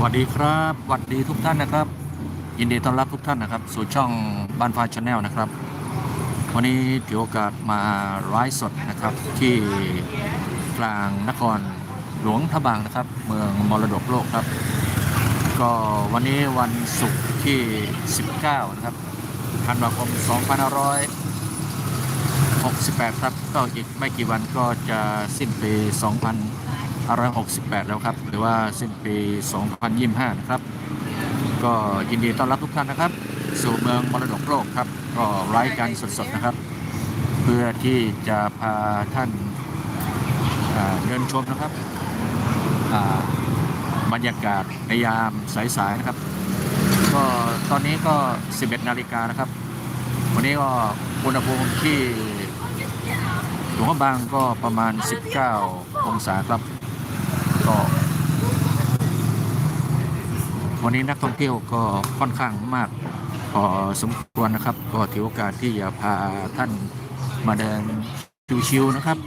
สวัสดีครับสวัสดีทุกท่านนะครับ ยินดีต้อนรับทุกท่านนะครับ สู่ช่องบ้านฟ้าชาแนลนะครับ วันนี้ถือโอกาสมาไลฟ์สดนะครับ ที่กลางนครหลวงทบางนะครับ เมืองมรดกโลกครับ ก็วันนี้วันศุกร์ที่ 19 นะครับธันวาคม 2568 ครับ ก็อีกไม่กี่วันก็จะสิ้นปี 2568 แล้วครับ หรือว่าสิ้นปี 2025 นะครับ ก็ยินดีต้อนรับทุกท่านนะครับ สู่เมืองมรดกโลกครับ ก็รายการสดๆนะครับ เพื่อที่จะพาท่านาเดินชมนะครับบรรยากาศในยามสายๆนะครับ ก็ตอนนี้ก็ 11 นาฬิกานะครับ วันนี้ก็อุณหภูมิที่หลวงพระบางก็ประมาณ 19 องศาครับ ก็ วันนี้นักท่องเที่ยวก็ค่อนข้างมากพอสมควรนะครับ ก็ถือโอกาสที่จะพาท่านมาเดินชิวๆนะครับ